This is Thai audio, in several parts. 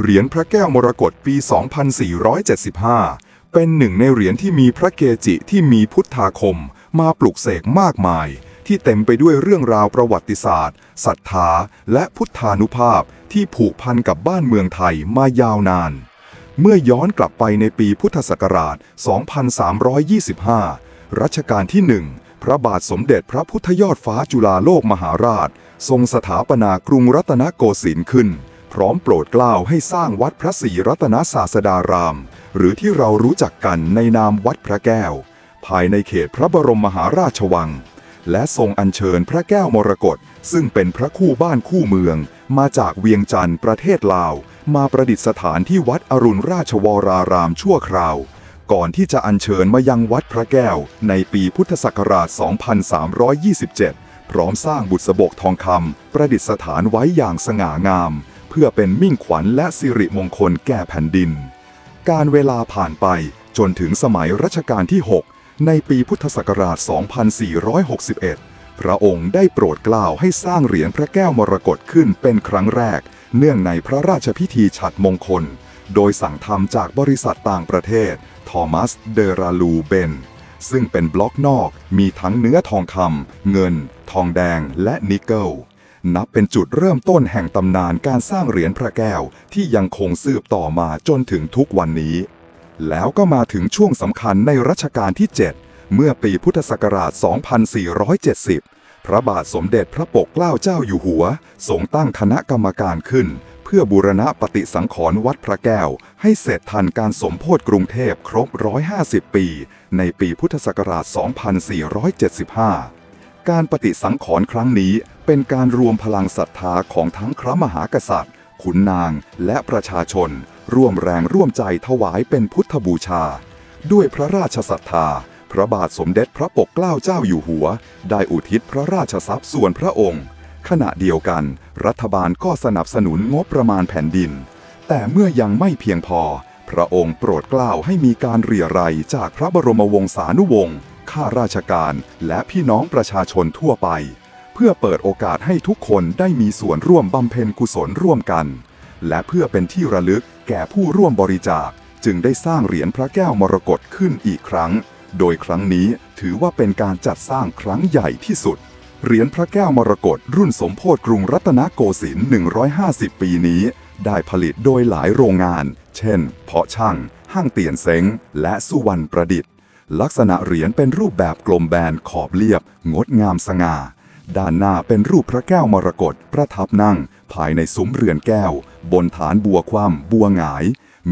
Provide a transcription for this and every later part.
เหรียญพระแก้วมรกตปี 2475 เป็นหนึ่งในเหรียญที่มีพระเกจิที่มีพุทธาคม มาปลุกเสกมากมาย ที่เต็มไปด้วยเรื่องราวประวัติศาสตร์ศรัทธา และพุทธานุภาพที่ผูกพันกับบ้านเมืองไทยมายาวนาน เมื่อย้อนกลับไปในปีพุทธศักราช 2325 รัชกาลที่หนึ่งพระบาทสมเด็จพระพุทธยอดฟ้าจุฬาโลกมหาราช ทรงสถาปนากรุงรัตนโกสินทร์ขึ้น พร้อมโปรดเกล้าให้สร้างวัดพระศรีรัตนศาสดาราม หรือที่เรารู้จักกันในนามวัดพระแก้ว ภายในเขตพระบรมมหาราชวัง และทรงอัญเชิญพระแก้วมรกตซึ่งเป็นพระคู่บ้านคู่เมือง มาจากเวียงจันทร์ประเทศลาว มาประดิษฐานที่วัดอรุณราชวรารามชั่วคราว ก่อนที่จะอัญเชิญมายังวัดพระแก้ว ในปีพุทธศักราช 2327 พร้อมสร้างบุษบกทองคำประดิษฐานไว้อย่างสง่างาม เพื่อเป็นมิ่งขวัญและสิริมงคลแก่แผ่นดิน การเวลาผ่านไปจนถึงสมัยรัชกาลที่ 6 ในปีพุทธศักราช 2461 พระองค์ได้โปรดเกล้าให้สร้างเหรียญพระแก้วมรกตขึ้นเป็นครั้งแรก เนื่องในพระราชพิธีฉัตรมงคล โดยสั่งทำจากบริษัทต่างประเทศ ทอมัส เดราลูเบน ซึ่งเป็นบล็อกนอกมีทั้งเนื้อทองคำเงิน ทองแดงและนิกเกิล นับเป็นจุดเริ่มต้นแห่งตำนานการสร้างเหรียญพระแก้วที่ยังคงสืบต่อมาจนถึงทุกวันนี้ แล้วก็มาถึงช่วงสำคัญในรัชกาลที่ 7 เมื่อปีพุทธศักราช 2470 พระบาทสมเด็จพระปกเกล้าเจ้าอยู่หัวทรงตั้งคณะกรรมการขึ้น เพื่อบูรณะปฏิสังขรณ์วัดพระแก้ว ให้เสร็จทันการสมโพธิกรุงเทพครบ 150 ปี ในปีพุทธศักราช 2475 การปฏิสังขรณ์ครั้งนี้เป็นการรวมพลังศรัทธาของทั้งพระมหากษัตริย์ ขุนนางและประชาชน ร่วมแรงร่วมใจถวายเป็นพุทธบูชา ด้วยพระราชศรัทธา พระบาทสมเด็จพระปกเกล้าเจ้าอยู่หัว ได้อุทิศพระราชทรัพย์ส่วนพระองค์ ขณะเดียวกัน รัฐบาลก็สนับสนุนงบประมาณแผ่นดิน แต่เมื่อยังไม่เพียงพอ พระองค์โปรดเกล้าให้มีการเรียรัยจากพระบรมวงศานุวงศ์ ข้าราชการและพี่น้องประชาชนทั่วไป เพื่อเปิดโอกาสให้ทุกคนได้มีส่วนร่วมบำเพ็ญกุศลร่วมกัน และเพื่อเป็นที่ระลึกแก่ผู้ร่วมบริจาค จึงได้สร้างเหรียญพระแก้วมรกตขึ้นอีกครั้ง โดยครั้งนี้ถือว่าเป็นการจัดสร้างครั้งใหญ่ที่สุดเหรียญพระแก้วมรกตรุ่นสมโพธิกรุงรัตนโกสินทร์ 150 ปีนี้ ได้ผลิตโดยหลายโรงงาน เช่น เพาะช่าง ห้างเตียนเซ้ง และสุวรรณประดิษฐ์ ลักษณะเหรียญเป็นรูปแบบกลมแบนขอบเรียบ งดงามสง่า ด้านหน้าเป็นรูปพระแก้วมรกตประทับนั่ง ภายในซุ้มเรือนแก้ว บนฐานบัวคว่ำบัวหงาย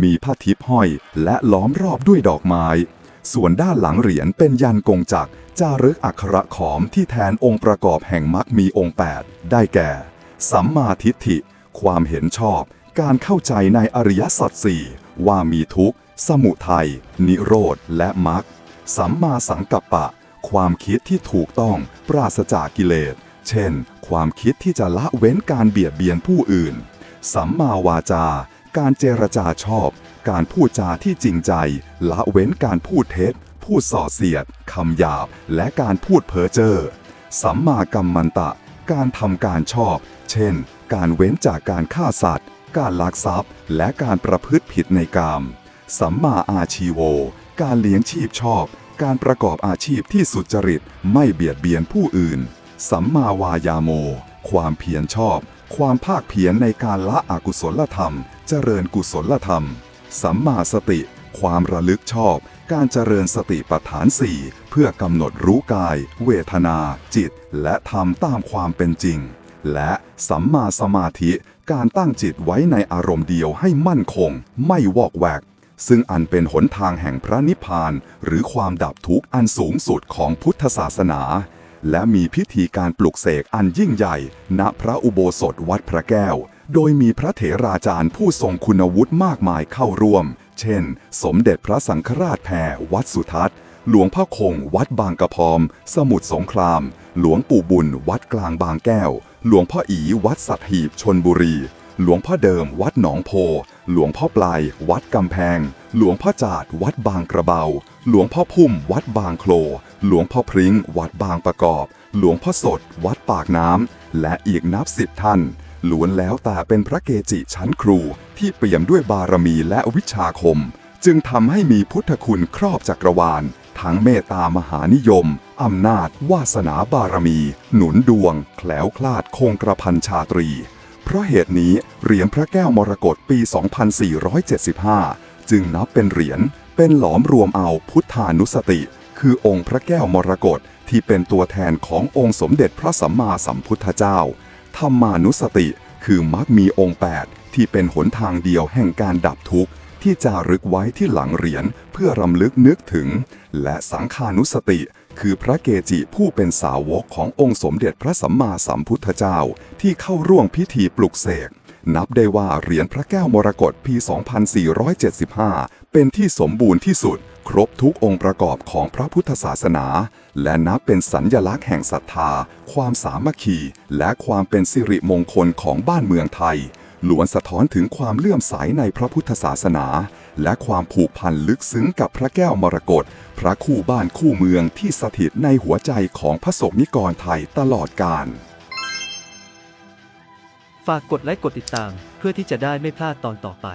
มีผ้าทิพย์ห้อย และล้อมรอบด้วยดอกไม้ ส่วนด้านหลังเหรียญเป็นยันกงจักรจารึกอักขระขอมที่แทนองค์ประกอบแห่งมรรคมีองค์ 8 ได้แก่ สัมมาทิฏฐิ ความเห็นชอบ การเข้าใจในอริยสัจสี่ว่ามีทุกข์ สมุทัย นิโรธ และมรรค สัมมาสังกัปปะ ความคิดที่ถูกต้องปราศจากกิเลส เช่น ความคิดที่จะละเว้นการเบียดเบียนผู้อื่น สัมมาวาจา การเจรจาชอบ การพูดจาที่จริงใจ ละเว้นการพูดเท็จ พูดส่อเสียด คำหยาบ และการพูดเพ้อเจ้อ สัมมากัมมันตะ การทำการชอบ เช่น การเว้นจากการฆ่าสัตว์ การลักทรัพย์ และการประพฤติผิดในกามสัมมาอาชีโว การเลี้ยงชีพชอบ การประกอบอาชีพที่สุจริตไม่เบียดเบียนผู้อื่น สัมมาวายาโม ความเพียรชอบ ความภาคเพียรในการละอกุศลธรรม เจริญกุศลธรรม สัมมาสติ ความระลึกชอบ การเจริญสติปัฏฐานสี่เพื่อกำหนดรู้กาย เวทนา จิต และธรรมตามความเป็นจริง และสัมมาสมาธิ การตั้งจิตไว้ในอารมณ์เดียวให้มั่นคง ไม่วอกแวก ซึ่งอันเป็นหนทางแห่งพระนิพพาน หรือความดับทุกข์อันสูงสุดของพุทธศาสนา และมีพิธีการปลุกเสกอันยิ่งใหญ่ ณพระอุโบสถวัดพระแก้ว โดยมีพระเถราจารย์ผู้ทรงคุณวุฒิมากมายเข้าร่วม เช่น สมเด็จพระสังฆราชแพรวัดสุทัศน์ หลวงพ่อคง วัดบางกระพอม สมุทรสงคราม หลวงปู่บุญ วัดกลางบางแก้ว หลวงพ่ออีวัดสัตหีบชนบุรี หลวงพ่อเดิม วัดหนองโพ หลวงพ่อปลาย วัดกำแพง หลวงพ่อจาด วัดบางกระเบา หลวงพ่อพุ่ม วัดบางโคลหลวงพ่อพริ้ง วัดบางประกอบ หลวงพ่อสด วัดปากน้ำ และอีกนับสิบท่าน ล้วนแล้วแต่เป็นพระเกจิชั้นครูที่เปี่ยมด้วยบารมีและวิชาคม จึงทำให้มีพุทธคุณครอบจักรวาล ทั้งเมตตามหานิยมอำนาจ วาสนาบารมี หนุนดวง แคล้วคลาดคงกระพันชาตรี เพราะเหตุนี้เหรียญพระแก้วมรกตปี 2475 จึงนับเป็นเหรียญเป็นหลอมรวมเอาพุทธานุสติ คือองค์พระแก้วมรกตที่เป็นตัวแทนขององค์สมเด็จพระสัมมาสัมพุทธเจ้า ธรรมานุสติคือมักมีองค์ 8 ที่เป็นหนทางเดียวแห่งการดับทุกข์ที่จารึกไว้ที่หลังเหรียญเพื่อรำลึกนึกถึง และสังขานุสติ คือพระเกจิผู้เป็นสาวกขององค์สมเด็จพระสัมมาสัมพุทธเจ้า ที่เข้าร่วมพิธีปลุกเสก นับได้ว่าเหรียญพระแก้วมรกตปี 2475 เป็นที่สมบูรณ์ที่สุด ครบทุกองค์ประกอบของพระพุทธศาสนา และนับเป็นสัญญลักษณ์แห่งศรัทธา ความสามัคคี และความเป็นสิริมงคลของบ้านเมืองไทย ล้วนสะท้อนถึงความเลื่อมใสในพระพุทธศาสนา และความผูกพันลึกซึ้งกับพระแก้วมรกตพระคู่บ้านคู่เมืองที่สถิตในหัวใจของพระสงฆ์นิกรไทยตลอดกาลฝากกดไลค์กดติดตามเพื่อที่จะได้ไม่พลาดตอนต่อไป